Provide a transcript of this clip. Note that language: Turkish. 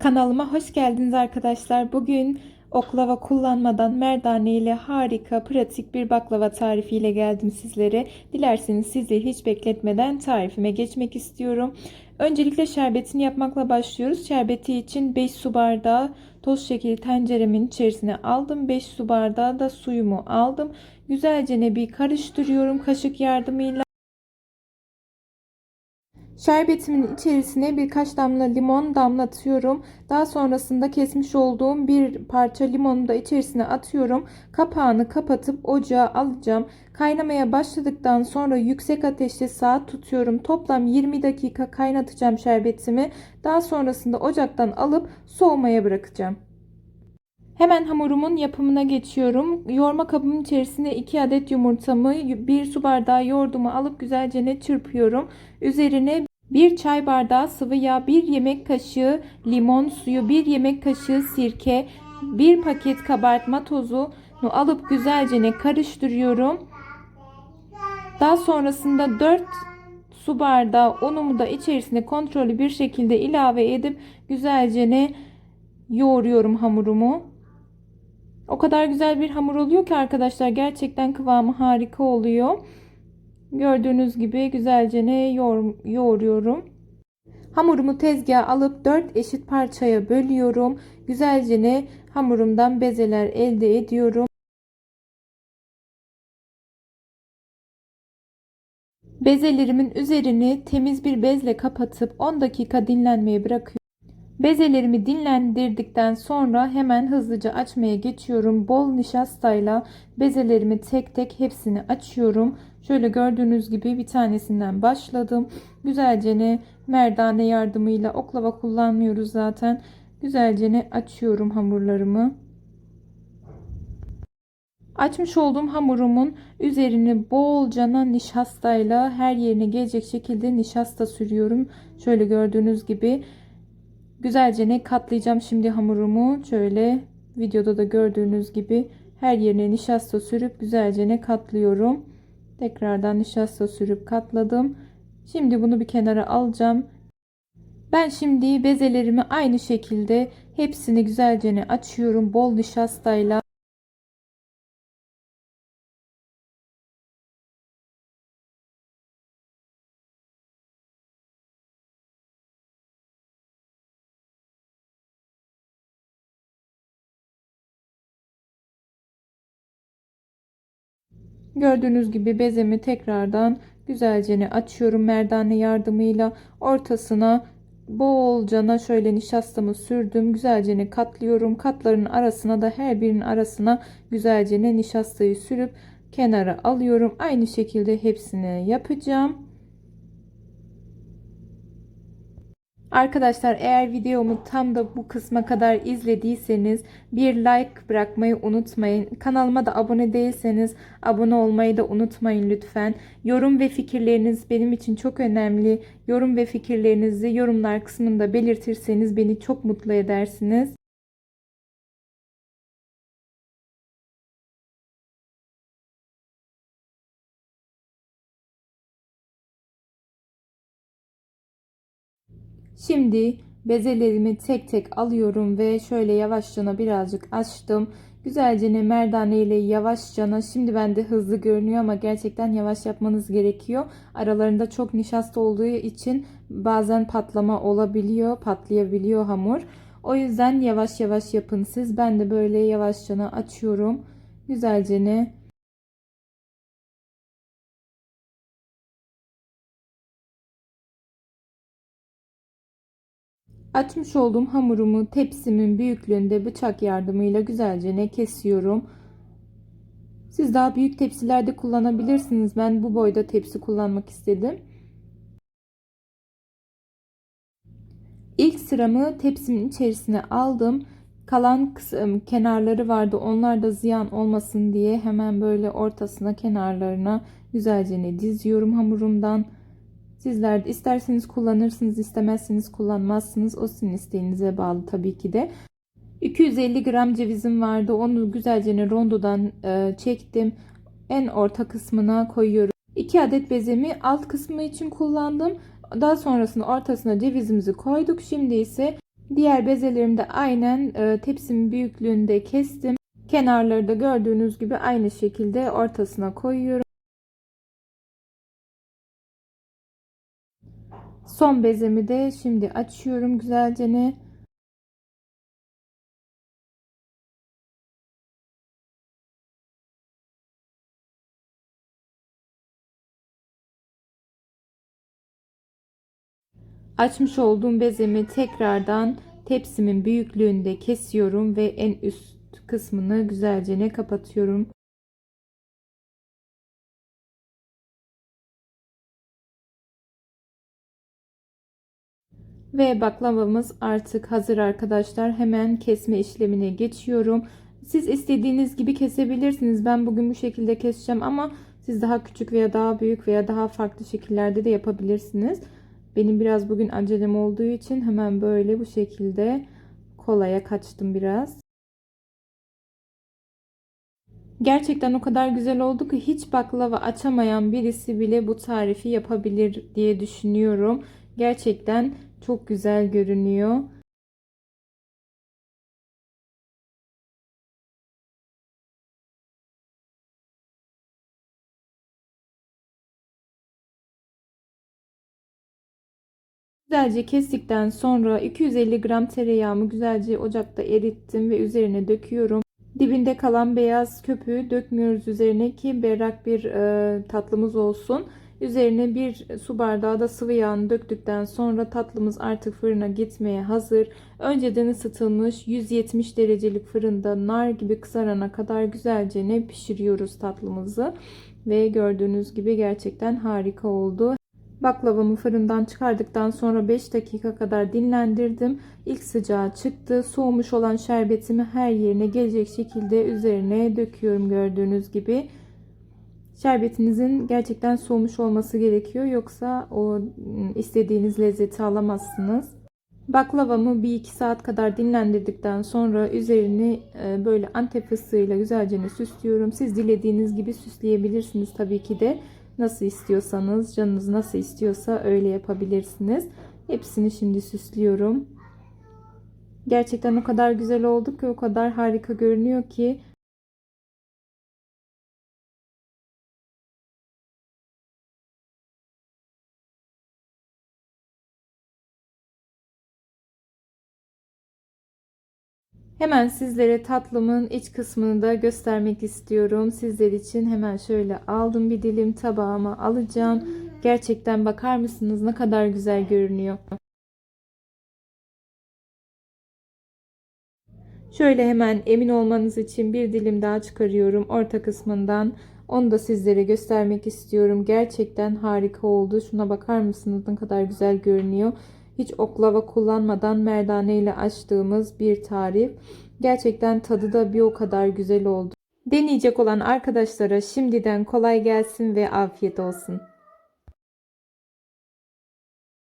Kanalıma hoş geldiniz arkadaşlar. Bugün oklava kullanmadan merdane ile harika, pratik bir baklava tarifiyle geldim sizlere. Dilerseniz sizi hiç bekletmeden tarifime geçmek istiyorum. Öncelikle şerbetini yapmakla başlıyoruz. Şerbeti için 5 su bardağı toz şekeri tenceremin içerisine aldım. 5 su bardağı da suyumu aldım. Güzelce bir karıştırıyorum kaşık yardımıyla. Şerbetimin içerisine birkaç damla limon damlatıyorum. Daha sonrasında kesmiş olduğum bir parça limonu da içerisine atıyorum. Kapağını kapatıp ocağa alacağım. Kaynamaya başladıktan sonra yüksek ateşte saat tutuyorum. Toplam 20 dakika kaynatacağım şerbetimi. Daha sonrasında ocaktan alıp soğumaya bırakacağım. Hemen hamurumun yapımına geçiyorum. Yoğurma kabımın içerisine 2 adet yumurtamı, 1 su bardağı yoğurdumu alıp güzelce ne çırpıyorum. Üzerine 1 çay bardağı sıvı yağ, 1 yemek kaşığı limon suyu, 1 yemek kaşığı sirke, 1 paket kabartma tozunu alıp güzelce ne karıştırıyorum. Daha sonrasında 4 su bardağı unumu da içerisine kontrollü bir şekilde ilave edip güzelce ne yoğuruyorum hamurumu. O kadar güzel bir hamur oluyor ki arkadaşlar gerçekten kıvamı harika oluyor. Gördüğünüz gibi güzelce ne yoğur, yoğuruyorum. Hamurumu tezgaha alıp 4 eşit parçaya bölüyorum. Güzelce ne hamurumdan bezeler elde ediyorum. Bezelerimin üzerini temiz bir bezle kapatıp 10 dakika dinlenmeye bırakıyorum. Bezelerimi dinlendirdikten sonra hemen hızlıca açmaya geçiyorum. Bol nişastayla bezelerimi tek tek hepsini açıyorum. Şöyle gördüğünüz gibi bir tanesinden başladım. Güzelce ne merdane yardımıyla oklava kullanmıyoruz zaten. Güzelce ne açıyorum hamurlarımı. Açmış olduğum hamurumun üzerini bolcana nişastayla her yerine gelecek şekilde nişasta sürüyorum. Şöyle gördüğünüz gibi Güzelce ne katlayacağım şimdi hamurumu. Şöyle videoda da gördüğünüz gibi her yerine nişasta sürüp güzelce ne katlıyorum. Tekrardan nişasta sürüp katladım. Şimdi bunu bir kenara alacağım. Ben şimdi bezelerimi aynı şekilde hepsini güzelce açıyorum. Bol nişastayla. Gördüğünüz gibi bezemi tekrardan güzelce açıyorum merdane yardımıyla. Ortasına bolcana şöyle nişastamı sürdüm. Güzelce katlıyorum. Katların arasına da her birinin arasına güzelce nişastayı sürüp kenara alıyorum. Aynı şekilde hepsini yapacağım Arkadaşlar eğer videomu tam da bu kısma kadar izlediyseniz bir like bırakmayı unutmayın. Kanalıma da abone değilseniz abone olmayı da unutmayın lütfen. Yorum ve fikirleriniz benim için çok önemli. Yorum ve fikirlerinizi yorumlar kısmında belirtirseniz beni çok mutlu edersiniz. Şimdi bezelerimi tek tek alıyorum ve şöyle yavaşça birazcık açtım. Güzelce ne merdane ile yavaşça şimdi bende hızlı görünüyor ama gerçekten yavaş yapmanız gerekiyor. Aralarında çok nişasta olduğu için bazen patlama olabiliyor, patlayabiliyor hamur. O yüzden yavaş yavaş yapın siz. Ben de böyle yavaşça açıyorum. Güzelce ne Açmış olduğum hamurumu tepsimin büyüklüğünde bıçak yardımıyla güzelce ne kesiyorum. Siz daha büyük tepsilerde kullanabilirsiniz. Ben bu boyda tepsi kullanmak istedim. İlk sıramı tepsimin içerisine aldım. Kalan kısım kenarları vardı. Onlar da ziyan olmasın diye hemen böyle ortasına kenarlarına güzelce ne diziyorum hamurumdan. Sizler de isterseniz kullanırsınız, istemezseniz kullanmazsınız. O sizin isteğinize bağlı tabii ki de. 250 gram cevizim vardı. Onu güzelce rondodan e, çektim. En orta kısmına koyuyorum. 2 adet bezemi alt kısmı için kullandım. Daha sonrasında ortasına cevizimizi koyduk. Şimdi ise Diğer bezelerimi de aynen e, tepsimin büyüklüğünde kestim. Kenarları da gördüğünüz gibi aynı şekilde ortasına koyuyorum. Son bezemi de şimdi açıyorum güzelce ne. Açmış olduğum bezemi tekrardan tepsimin büyüklüğünde kesiyorum ve en üst kısmını güzelce ne kapatıyorum. Ve baklavamız artık hazır arkadaşlar. Hemen kesme işlemine geçiyorum. Siz istediğiniz gibi kesebilirsiniz. Ben bugün bu şekilde keseceğim ama siz daha küçük veya daha büyük veya daha farklı şekillerde de yapabilirsiniz. Benim biraz bugün acelem olduğu için hemen böyle bu şekilde kolaya kaçtım biraz. Gerçekten o kadar güzel oldu ki hiç baklava açamayan birisi bile bu tarifi yapabilir diye düşünüyorum. Gerçekten çok güzel görünüyor. Güzelce kestikten sonra 250 gram tereyağımı güzelce ocakta erittim ve üzerine döküyorum. Dibinde kalan beyaz köpüğü dökmüyoruz üzerine ki berrak bir e, tatlımız olsun. Üzerine bir su bardağı da sıvı yağını döktükten sonra tatlımız artık fırına gitmeye hazır. Önceden ısıtılmış 170 derecelik fırında nar gibi kızarana kadar güzelce ne pişiriyoruz tatlımızı. Ve gördüğünüz gibi gerçekten harika oldu. Baklavamı fırından çıkardıktan sonra 5 dakika kadar dinlendirdim. İlk sıcağı çıktı. Soğumuş olan şerbetimi her yerine gelecek şekilde üzerine döküyorum gördüğünüz gibi. Şerbetinizin gerçekten soğumuş olması gerekiyor. Yoksa o istediğiniz lezzeti alamazsınız. Baklavamı 1-2 saat kadar dinlendirdikten sonra üzerini e, böyle antep fıstığıyla güzelce süslüyorum. Siz dilediğiniz gibi süsleyebilirsiniz tabii ki de. Nasıl istiyorsanız, canınız nasıl istiyorsa öyle yapabilirsiniz. Hepsini şimdi süslüyorum. Gerçekten o kadar güzel oldu ki, o kadar harika görünüyor ki. Hemen sizlere tatlımın iç kısmını da göstermek istiyorum. Sizler için hemen şöyle aldım bir dilim tabağıma alacağım. Gerçekten bakar mısınız ne kadar güzel görünüyor. Şöyle hemen emin olmanız için bir dilim daha çıkarıyorum orta kısmından. Onu da sizlere göstermek istiyorum. Gerçekten harika oldu. Şuna bakar mısınız ne kadar güzel görünüyor hiç oklava kullanmadan merdane ile açtığımız bir tarif. Gerçekten tadı da bir o kadar güzel oldu. Deneyecek olan arkadaşlara şimdiden kolay gelsin ve afiyet olsun.